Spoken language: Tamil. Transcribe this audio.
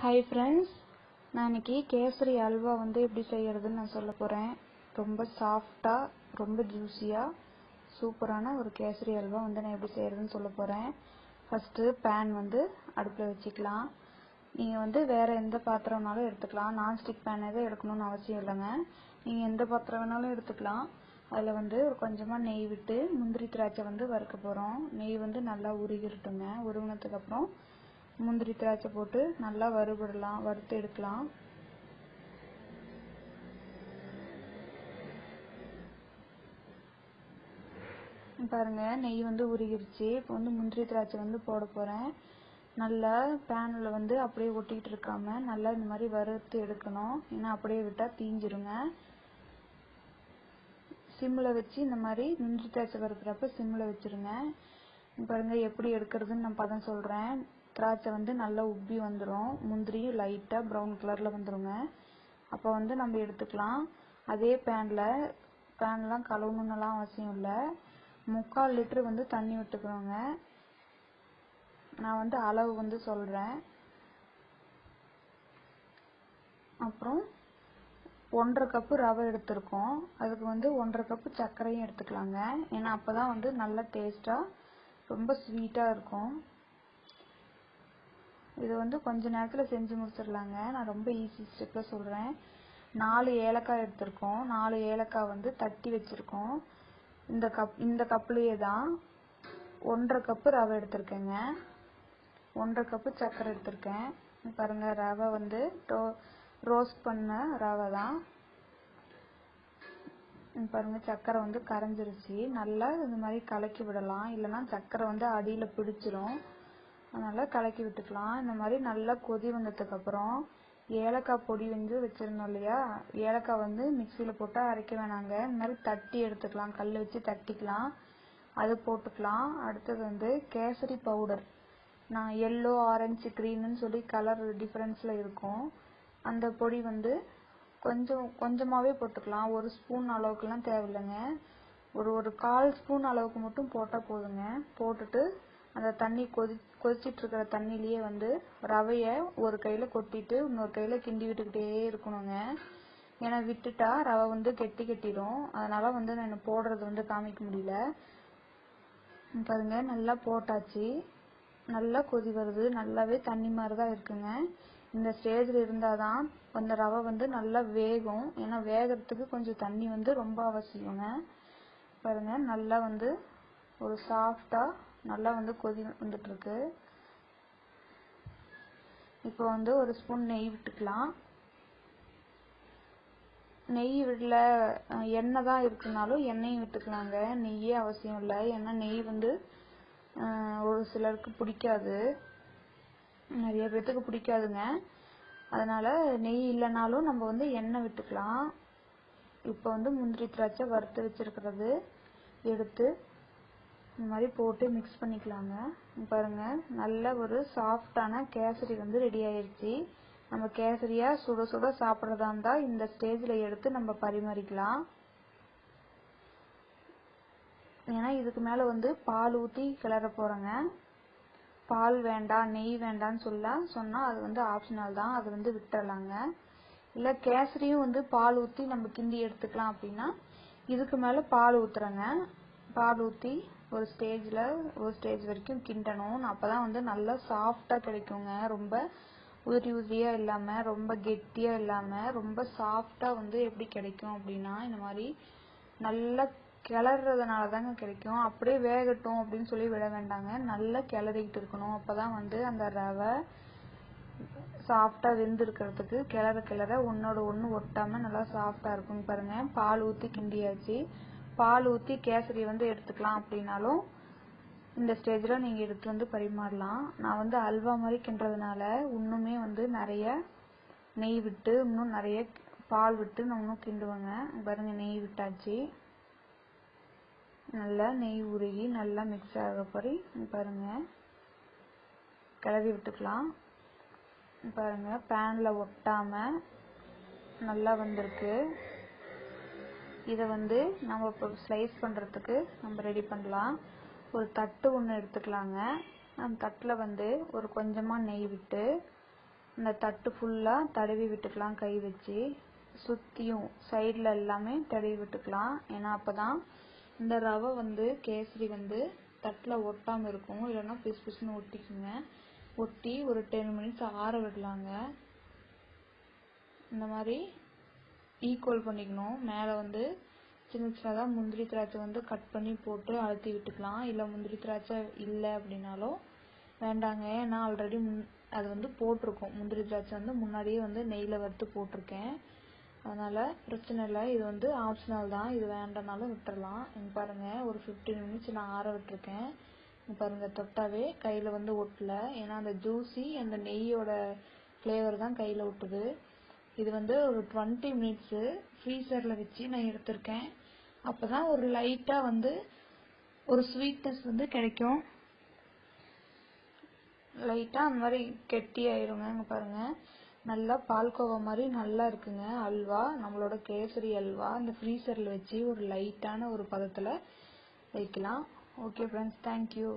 ஹாய் ஃப்ரெண்ட்ஸ் நான் இன்னைக்கு கேசரி அல்வா வந்து எப்படி செய்யறதுன்னு நான் சொல்ல போகிறேன் ரொம்ப சாஃப்டாக ரொம்ப ஜூஸியாக சூப்பரான ஒரு கேசரி அல்வா வந்து நான் எப்படி செய்யறதுன்னு சொல்ல போகிறேன் ஃபஸ்ட்டு பேன் வந்து அடுப்பில் வச்சுக்கலாம். நீங்கள் வந்து வேறு எந்த பாத்திரம்னாலும் எடுத்துக்கலாம். நான்ஸ்டிக் பேனே தான் எடுக்கணும்னு அவசியம் இல்லைங்க. நீங்கள் எந்த பாத்திரம் வேணாலும் எடுத்துக்கலாம். அதில் வந்து ஒரு கொஞ்சமாக நெய் விட்டு முந்திரி திராட்சை வந்து வறுக்க போகிறோம் நெய் வந்து நல்லா உருகிருட்டுங்க உருகினதுக்கப்புறம் முந்திரி திராட்சை போட்டு நல்லா வறுபடலாம் வறுத்து எடுக்கலாம். பாருங்க நெய் வந்து உருகிருச்சு. இப்போ வந்து முந்திரி திராட்சை வந்து போட போகிறேன் நல்லா பேனில் வந்து அப்படியே ஒட்டிகிட்டு இருக்காம நல்லா இந்த மாதிரி வறுத்து எடுக்கணும். ஏன்னா அப்படியே விட்டால் தீஞ்சிருங்க. சிம்மில் வச்சு இந்த மாதிரி முந்திரி திராட்சை வறுக்கிறப்ப சிம்மில் வச்சுருங்க. பாருங்க எப்படி எடுக்கிறதுன்னு நான் பதம் சொல்கிறேன் திராட்சை வந்து நல்லா உப்பி வந்துடும் முந்திரியும் லைட்டாக ப்ரௌன் கலரில் வந்துருங்க. அப்போ வந்து நம்ம எடுத்துக்கலாம். அதே பேனில் பேன்லாம் கழுவணுன்னெல்லாம் அவசியம் இல்லை. முக்கால் லிட்டர் வந்து தண்ணி விட்டுக்கிறோங்க நான் வந்து அளவு வந்து சொல்கிறேன் அப்புறம் ஒன்றரை கப்பு ரவை எடுத்திருக்கோம். அதுக்கு வந்து ஒன்றரை கப்பு சர்க்கரையும் எடுத்துக்கலாங்க. ஏன்னா அப்போ தான் வந்து நல்லா டேஸ்ட்டாக ரொம்ப ஸ்வீட்டாக இருக்கும். இது வந்து கொஞ்ச நேரத்தில் செஞ்சு முடிச்சிடலாங்க. நான் ரொம்ப ஈஸி ஸ்டெப்பில் சொல்கிறேன் நாலு ஏலக்காய் எடுத்திருக்கோம். நாலு ஏலக்காய் வந்து தட்டி வச்சுருக்கோம். இந்த கப் இந்த கப்லேயே தான் ஒன்றரை கப்பு ரவை எடுத்திருக்கேங்க. ஒன்றரை கப்பு சர்க்கரை எடுத்திருக்கேன். பாருங்கள் ரவை வந்து டோ ரோஸ்ட் பண்ண ரவை தான். பாருங்கள் சர்க்கரை வந்து கரைஞ்சிருச்சு. நல்லா இந்த மாதிரி கலக்கி விடலாம். இல்லைன்னா சர்க்கரை வந்து அடியில் பிடிச்சிரும். அதனால் கலக்கி விட்டுக்கலாம். இந்த மாதிரி நல்லா கொதி வந்ததுக்கப்புறம் ஏலக்காய் பொடி வந்து வச்சுருந்தோம் இல்லையா? ஏலக்காய் வந்து மிக்சியில் போட்டு அரைக்க வேணாங்க. இந்த மாதிரி தட்டி எடுத்துக்கலாம். கல் வச்சு தட்டிக்கலாம். அது போட்டுக்கலாம். அடுத்தது வந்து கேசரி பவுடர். நான் எல்லோ ஆரஞ்சு க்ரீனுன்னு சொல்லி கலர் டிஃப்ரென்ஸில் இருக்கும். அந்த பொடி வந்து கொஞ்சம் கொஞ்சமாகவே போட்டுக்கலாம். ஒரு ஸ்பூன் அளவுக்குலாம் தேவையில்லைங்க. ஒரு ஒரு கால் ஸ்பூன் அளவுக்கு மட்டும் போட்டால் போதுங்க. போட்டுட்டு அந்த தண்ணி கொதி கொதிச்சிட்டு இருக்கிற தண்ணிலேயே வந்து ரவையை ஒரு கையில் கொட்டிட்டு இன்னொரு கையில் கிண்டி விட்டுக்கிட்டே இருக்கணுங்க. ஏன்னா விட்டுட்டா ரவை வந்து கெட்டி கெட்டிடும். அதனால வந்து நான் போடுறது வந்து காமிக்க முடியல. பாருங்க நல்லா போட்டாச்சு. நல்லா கொதி வருது. நல்லாவே தண்ணி மாதிரி தான் இருக்குங்க. இந்த ஸ்டேஜில் இருந்தால் தான் அந்த ரவை வந்து நல்லா வேகும். ஏன்னா வேகிறதுக்கு கொஞ்சம் தண்ணி வந்து ரொம்ப அவசியங்க. பாருங்க நல்லா வந்து ஒரு சாஃப்டாக நல்லா வந்து கொதி வந்துட்டுருக்கு. இப்போ வந்து ஒரு ஸ்பூன் நெய் விட்டுக்கலாம். நெய் விடல எண்ணெய் தான் இருக்குனாலும் எண்ணெயும் விட்டுக்கலாங்க. நெய்யே அவசியம் இல்லை. ஏன்னா நெய் வந்து ஒரு சிலருக்கு பிடிக்காது. நிறைய பேர்த்துக்கு பிடிக்காதுங்க. அதனால் நெய் இல்லைனாலும் நம்ம வந்து எண்ணெய் விட்டுக்கலாம். இப்போ வந்து முந்திரி திராட்சை வறுத்து வச்சுருக்கிறது. எடுத்து இந்த மாதிரி போட்டு மிக்ஸ் பண்ணிக்கலாங்க. பாருங்க நல்ல ஒரு சாஃப்டான கேசரி வந்து ரெடி ஆயிடுச்சு நம்ம கேசரியாக சுட சுட சாப்பிட்றதா இருந்தால் இந்த ஸ்டேஜில் எடுத்து நம்ம பரிமாறிக்கலாம். ஏன்னா இதுக்கு மேலே வந்து பால் ஊற்றி கிளற போகிறோங்க பால் வேண்டாம் நெய் வேண்டாம்னு சொல்ல சொன்னால் அது வந்து ஆப்ஷனல் தான். அது வந்து விட்டுறலாங்க. இல்லை கேசரியும் வந்து பால் ஊற்றி நம்ம கிண்டி எடுத்துக்கலாம் அப்படின்னா இதுக்கு மேலே பால் ஊற்றுறேங்க பால் ஊற்றி ஒரு ஸ்டேஜில் ஒரு ஸ்டேஜ் வரைக்கும் கிண்டணும். அப்போ தான் வந்து நல்லா சாஃப்டாக கிடைக்குங்க. ரொம்ப உதிரி உதிரியாக இல்லாமல் ரொம்ப கெட்டியாக இல்லாமல் ரொம்ப சாஃப்டாக வந்து எப்படி கிடைக்கும் அப்படின்னா இந்த மாதிரி நல்லா கிளறதுனால தாங்க கிடைக்கும். அப்படியே வேகட்டும் அப்படின்னு சொல்லி விட வேண்டாங்க. நல்லா கிளறிக்கிட்டு இருக்கணும். அப்போ தான் வந்து அந்த ரவை சாஃப்டாக வெந்திருக்கிறதுக்கு கிளற கிளற ஒன்றோட ஒன்று ஒட்டாமல் நல்லா சாஃப்டாக இருக்கும் பாருங்கள் பால் ஊற்றி கிண்டியாச்சு. பால் ஊற்றி கேசரி வந்து எடுத்துக்கலாம் அப்படின்னாலும் இந்த ஸ்டேஜில் நீங்கள் எடுத்து வந்து பரிமாறலாம். நான் வந்து அல்வா மாதிரி கிண்டுறதுனால இன்னுமே வந்து நிறைய நெய் விட்டு இன்னும் நிறைய பால் விட்டு நான் இன்னும் கிண்டுவேங்க. பாருங்க நெய் விட்டாச்சு. நல்லா நெய் உருகி நல்லா மிக்ஸ் ஆக போய் பாருங்க. கிளறி விட்டுக்கலாம். பாருங்க பேனில் ஒட்டாமல் நல்லா வந்திருக்கு. இதை வந்து நம்ம இப்போ ஸ்லைஸ் பண்ணுறதுக்கு நம்ம ரெடி பண்ணலாம். ஒரு தட்டு ஒன்று எடுத்துக்கலாங்க. அந்த தட்டில் வந்து ஒரு கொஞ்சமாக நெய் விட்டு அந்த தட்டு ஃபுல்லாக தடவி விட்டுக்கலாம் கை வச்சு. சுற்றியும் சைடில் எல்லாமே தடவி விட்டுக்கலாம். ஏன்னா அப்போ தான் இந்த ரவை வந்து கேசரி வந்து தட்டில் ஒட்டாமல் இருக்கும். இல்லைன்னா பிசு பிசுன்னு ஒட்டிக்குங்க. ஒட்டி ஒரு டென் மினிட்ஸ் ஆற விடலாங்க. இந்த மாதிரி ஈக்குவல் பண்ணிக்கணும். மேலே வந்து சின்ன சின்னதாக முந்திரி திராட்சை வந்து கட் பண்ணி போட்டு அழுத்தி விட்டுக்கலாம். இல்லை முந்திரி திராட்சை இல்லை அப்படின்னாலும் வேண்டாங்க. ஏன்னா ஆல்ரெடி முன் அது வந்து போட்டிருக்கோம். முந்திரி திராட்சை வந்து முன்னாடியே வந்து நெய்யில் வறுத்து போட்டிருக்கேன். அதனால் பிரச்சனை இல்லை. இது வந்து ஆப்ஷனல் தான். இது வேண்டாம்னாலும் விட்டுறலாம். இங்கே பாருங்கள் ஒரு ஃபிஃப்டீன் மினிட்ஸ் நான் ஆற விட்டுருக்கேன். பாருங்கள் தொட்டாவே கையில் வந்து ஒட்டல. ஏன்னா அந்த ஜூஸி அந்த நெய்யோட ஃப்ளேவர் தான் கையில் ஒட்டுது. இது வந்து ஒரு டுவெண்ட்டி மினிட்ஸு ஃப்ரீசரில் வச்சு நான் எடுத்திருக்கேன். அப்போ தான் ஒரு லைட்டாக வந்து ஒரு ஸ்வீட்னஸ் வந்து கிடைக்கும். லைட்டாக அந்த மாதிரி கெட்டி ஆயிருங்க இங்கே பாருங்கள் நல்லா பால்கோவா மாதிரி நல்லா இருக்குங்க. அல்வா நம்மளோட கேசரி அல்வா இந்த ஃப்ரீசரில் வச்சு ஒரு லைட்டான ஒரு பதத்தில் வைக்கலாம். Okay friends thank you